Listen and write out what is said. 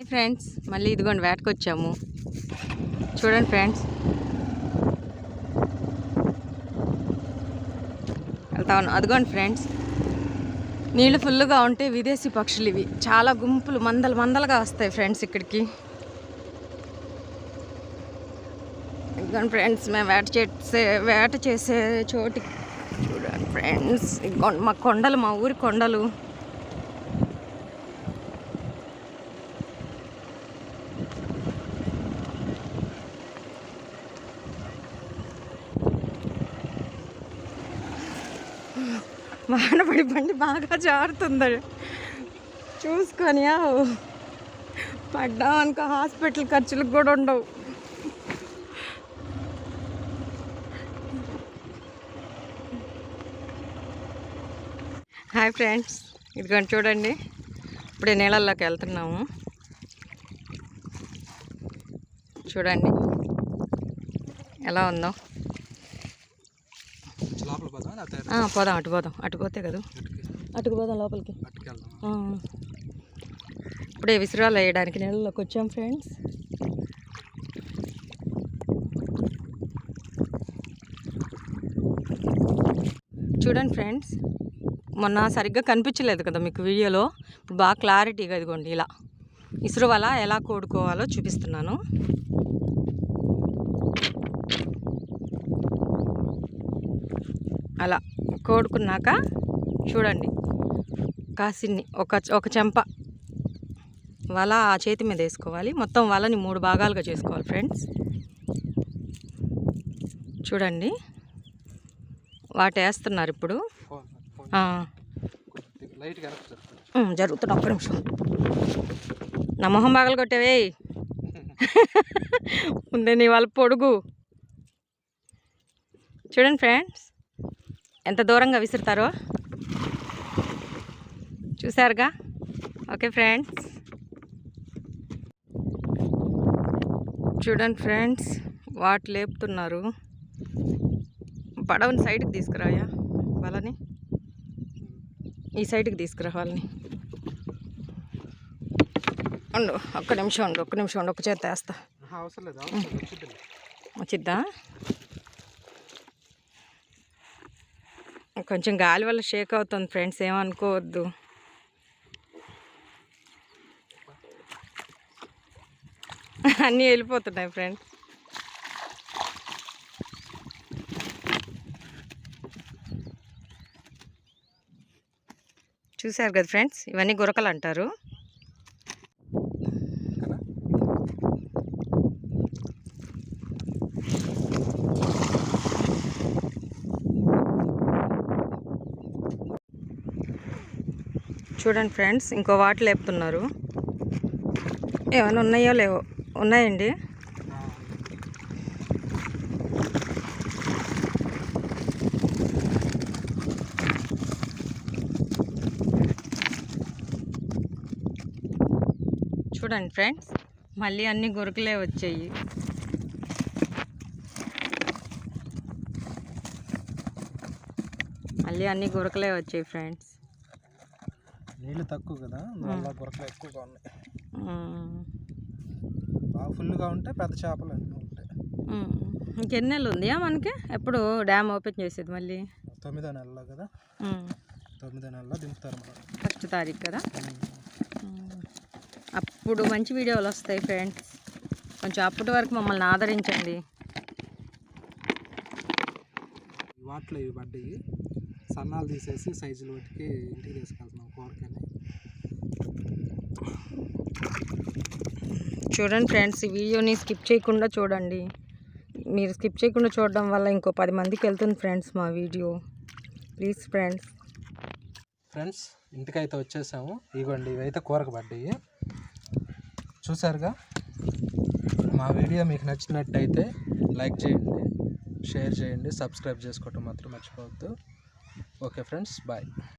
Hi friends మళ్ళీ ఇదిగోండి వేటకు వచ్చాము. చూడండి ఫ్రెండ్స్ వెళ్తా ఉన్నాం. అదిగోండి ఫ్రెండ్స్ నీళ్ళు ఫుల్గా ఉంటే విదేశీ పక్షులు ఇవి. చాలా గుంపులు మందలు మందలుగా వస్తాయి ఫ్రెండ్స్ ఇక్కడికి. ఇదిగోండి ఫ్రెండ్స్ మేము వేట చేసే వేట చేసే చోటి చూడండి ఫ్రెండ్స్ ఇదిగోండి మా కొండలు మా ఊరి కొండలు. వాన పడి బండి బాగా జారుతుంది. చూసుకొని ఆవు. పడ్డాం అనుకో హాస్పిటల్ ఖర్చులకు కూడా ఉండవు. హాయ్ ఫ్రెండ్స్ ఇదిగోండి చూడండి. ఇప్పుడే నీళ్ళల్లోకి వెళ్తున్నాము. చూడండి ఎలా ఉందో. పోదాం అటు పోదాం. అటు పోతే కదా? అటుకు పోదాం లోపలికి. ఇప్పుడే విసిరాలు వేయడానికి నీళ్ళలోకి వచ్చాం ఫ్రెండ్స్. చూడండి ఫ్రెండ్స్ మొన్న సరిగ్గా కనిపించలేదు కదా మీకు వీడియోలో. ఇప్పుడు బాగా క్లారిటీగా ఇదిగోండి ఇలా. ఇసురు వల ఎలా కోడుకోవాలో చూపిస్తున్నాను. అలా కోడుకున్నాక చూడండి. కాసిన్ని ఒక ఒక చెంప వల ఆ చేతి మీద వేసుకోవాలి. మొత్తం వలని మూడు భాగాలుగా చేసుకోవాలి ఫ్రెండ్స్. చూడండి. వాటి వేస్తున్నారు ఇప్పుడు. ఫోన్ జరుగుతుంది ఒక్క నిమిషం. నా మొహం బాగలు కొట్టేవే. ముందే నీ వాళ్ళ పొడుగు. చూడండి ఫ్రెండ్స్. ఎంత దూరంగా విసురుతారో చూసారుగా ఓకే ఫ్రెండ్స్. చూడండి ఫ్రెండ్స్ వాటి లేపుతున్నారు. పడవని సైడ్కి తీసుకురాయా వాళ్ళని? ఈ సైడ్కి తీసుకురా వాళ్ళని. ఉండు ఒక్క నిమిషం ఉండు ఒక్క నిమిషం ఉండు ఒక్క చేత వేస్తా. వచ్చిద్దా? కొంచెం గాలి వల్ల షేక్ అవుతుంది ఫ్రెండ్స్ ఏమనుకోవద్దు. అన్నీ వెళ్ళిపోతున్నాయి ఫ్రెండ్స్. చూశారు కదా ఫ్రెండ్స్ ఇవన్నీ గురకలు అంటారు. చూడండి ఫ్రెండ్స్ ఇంకో వాటి లేపుతున్నారు. ఏమైనా ఉన్నాయో లేవో? ఉన్నాయండి. చూడండి ఫ్రెండ్స్ మళ్ళీ అన్ని గురుకులే వచ్చాయి. మళ్ళీ అన్ని గురకలే వచ్చాయి ఫ్రెండ్స్. నీళ్ళు తక్కువ కదా అందువల్ల గురకలు ఎక్కువగా ఉన్నాయి. బాగా ఫుల్గా ఉంటే పెద్ద చేపలు అన్నీ ఉంటాయి. ఇంకెన్ని నెలలు ఉందియా మనకి? ఎప్పుడు డ్యామ్ ఓపెన్ చేసేది మళ్ళీ? తొమ్మిదో నెలలో కదా. మ్మ్. తొమ్మిదో నెలలో దింపుతారు మనం ఫస్ట్ తారీఖు కదా. అప్పుడు మంచి వీడియోలు వస్తాయి ఫ్రెండ్స్. కొంచెం అప్పటి వరకు మమ్మల్ని ఆదరించండి. వాటిలో ఇవి పడ్డాయి. సన్నాలు తీసేసి సైజులు వాటికి ఇంటికి తీసుకెళ్తున్నాం. చూడండి ఫ్రెండ్స్ ఈ వీడియోని స్కిప్ చేయకుండా చూడండి. మీరు స్కిప్ చేయకుండా చూడడం వల్ల ఇంకో పది మందికి వెళ్తుంది ఫ్రెండ్స్ మా వీడియో. Please friends. ఫ్రెండ్స్ ఇంటికైతే వచ్చేసాము. ఇగోండి ఇవైతే కూరకు పడ్డాయి. చూసారుగా? మా వీడియో మీకు నచ్చినట్టయితే లైక్ చేయండి షేర్ చేయండి సబ్స్క్రైబ్ చేసుకోవటం మాత్రం మర్చిపోవద్దు. Okay friends bye.